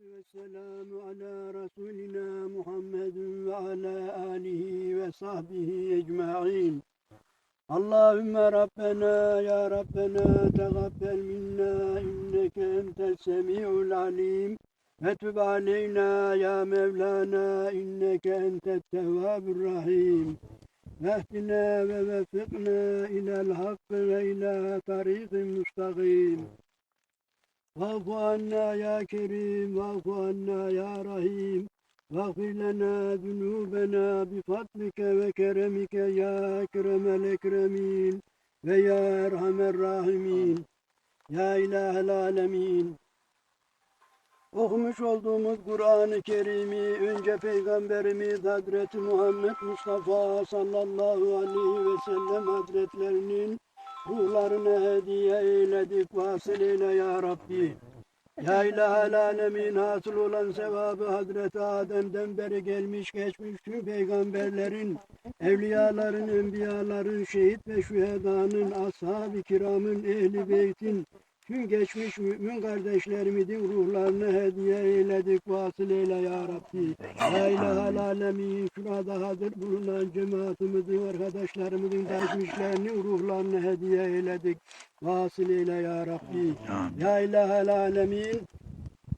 والسلام على رسولنا محمد وعلى آله وصحبه أجمعين. اللهم ربنا يا ربنا تقبل منا إنك أنت السميع العليم. وتب علينا يا مولانا إنك أنت التواب الرحيم. واهدنا ووفقنا إلى الحق وإلى طريق مستقيم. Vafu anna ya Kerim, vafu anna ya Rahim. Vafir lana zunubena bifatlike ve keremike ya Ekremel Ekremin ve ya Erhamer Rahimin. Ya İlahel Alemin. Okumuş olduğumuz Kur'an-ı Kerim'i önce Peygamberimiz Hazreti Muhammed Mustafa sallallahu aleyhi ve sellem hazretlerinin ruhlarına hediye eyledik vasıl eyle ya Rabbi. Ya İlahel Alemin hasıl olan sevabı Hazreti Adem'den beri gelmiş geçmiş tüm peygamberlerin, evliyaların, enbiyaların, şehit ve şühedanın, ashab-ı kiramın, ehli beytin, tüm geçmiş mümin kardeşlerimizin ruhlarını hediye eyledik vasıl eyle ya Rabbi. La ilahel alemin şurada hazır bulunan cemaatimizin, arkadaşlarımızın geçmişlerinin ruhlarını hediye eyledik. Vasıl eyle ya Rabbi. Ya ilahel alemin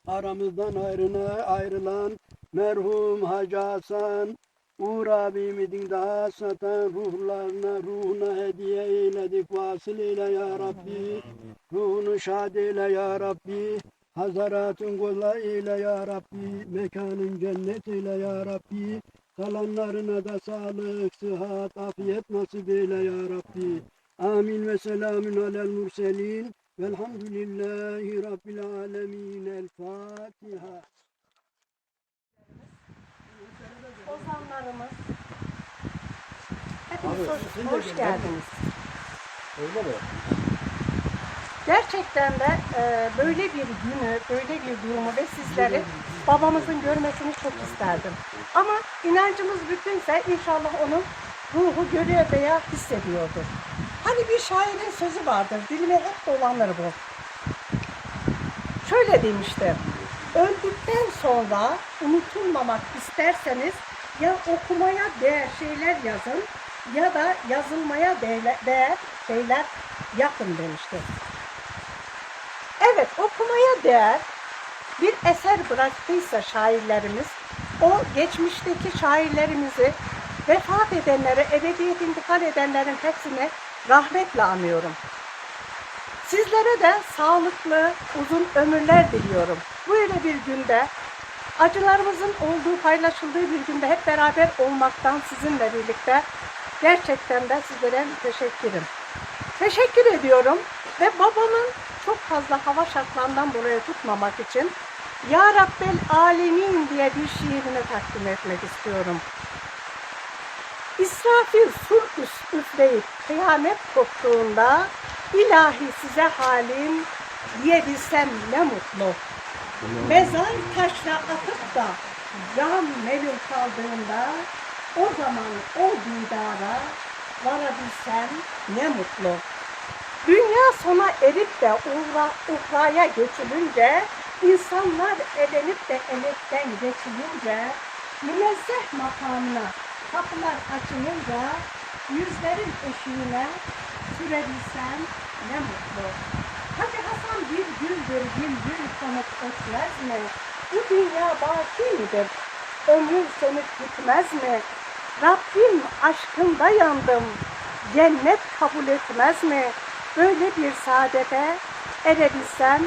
aramızdan ayrına ayrılan merhum Hacı Hasan Uğur abimizin daha satan ruhlarına, ruhuna hediye eyledik. Vasıl eyle ya Rabbi. Ruhunu şad eyle ya Rabbi. Hazaratın kolay eyle ya Rabbi. Mekanın cennet eyle ya Rabbi. Kalanlarına da sağlık, sıhhat, afiyet nasip eyle ya Rabbi. Amin ve selamün alel murselin. Velhamdülillahi Rabbil alemin. El Fatiha. Ozanlarımız. Hepiniz hoş, hoş geldiniz. Öyle mi? Gerçekten de e, böyle bir günü, böyle bir durumu ve sizleri babamızın görmesini çok isterdim. Ama inancımız bütünse inşallah onun ruhu görüyor veya hissediyordur. Hani bir şairin sözü vardır, dilime hep dolanır bu. Şöyle demişti, öldükten sonra unutulmamak isterseniz ya okumaya değer şeyler yazın ya da yazılmaya değer, değer şeyler yapın demişti. Okumaya değer bir eser bıraktıysa şairlerimiz, o geçmişteki şairlerimizi vefat edenlere, ebediyet intikal edenlerin hepsine rahmetle anıyorum. Sizlere de sağlıklı, uzun ömürler diliyorum. Böyle bir günde, acılarımızın olduğu, paylaşıldığı bir günde hep beraber olmaktan sizinle birlikte gerçekten de sizlere teşekkürüm. Teşekkür ediyorum ve babamın fazla hava şartlarından buraya tutmamak için Ya Rabbel Alemin diye bir şiirini takdim etmek istiyorum. İsrafil sur üfleyip kıyamet koptuğunda ilahi size halim diyebilsem ne mutlu. Mezar taşla atıp da can melul kaldığında o zaman o didara varabilsem ne mutlu. Dünya sona erip de uhra, uhraya geçilince, insanlar elenip de emekten geçilince, münezzeh makamına kapılar açılınca, yüzlerin eşiğine sürebilsem ne mutlu. Hacı Hasan bir güldür, bir gül konup ötmez mi? Bu dünya baki midir? Ömür sönüp gitmez mi? Rabbim aşkında yandım, cennet kabul etmez mi? Böyle bir saadete erebilsem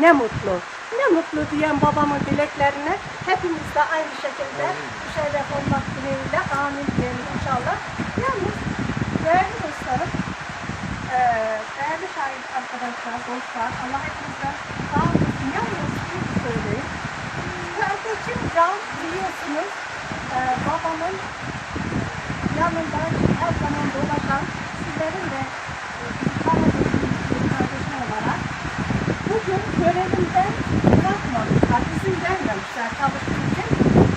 ne mutlu. Ne mutlu diyen babamın dileklerine hepimiz de aynı şekilde müşerref olmak dileğiyle amin diyelim inşallah. Yalnız değerli dostlarım, eee değerli şahit arkadaşlar, dostlar, Allah hepinizden sağ olsun. Yalnız şunu söyleyeyim. Kardeşim Can biliyorsunuz eee, babamın yanında her zaman dolaşan sizlerin de e, tanıdığınız bir kardeşim olarak bugün görevimden bırakmamışlar, izin vermemişler çalıştığım için.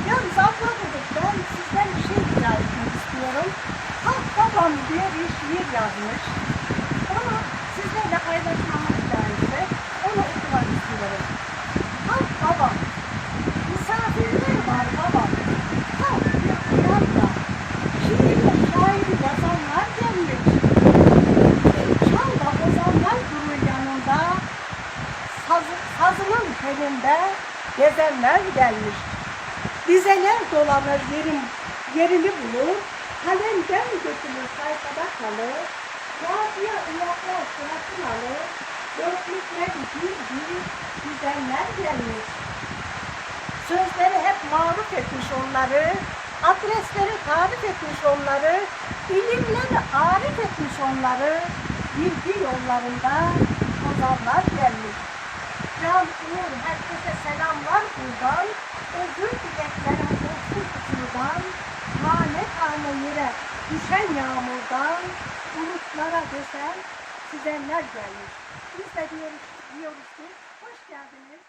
Yalnız abla dedik ben sizden bir şey rica etmek istiyorum. Halk babam diye bir şiir yazmış. Ama sizlerle paylaşmamı rica etti. Onu okumak istiyorum. Halk babam gezenler gelmiş. Dizeler dolanır yerim, yerini bulur, kalemden götürür sayfada kalır, Yazıya ıyaklar sırasını alır, dörtlükler bir düzenler gelmiş. Sözleri hep maruf etmiş onları, adresleri tarif etmiş onları, ilimleri arif etmiş onları, bilgi yollarında ozanlar gelmiş. Can Uğur herkese selamlar buradan, özür dileklerim olsun kutudan, tane tane yere düşen yağmurdan, bulutlara düşen sizenler gelmiş. Biz de diyoruz, diyoruz ki hoş geldiniz,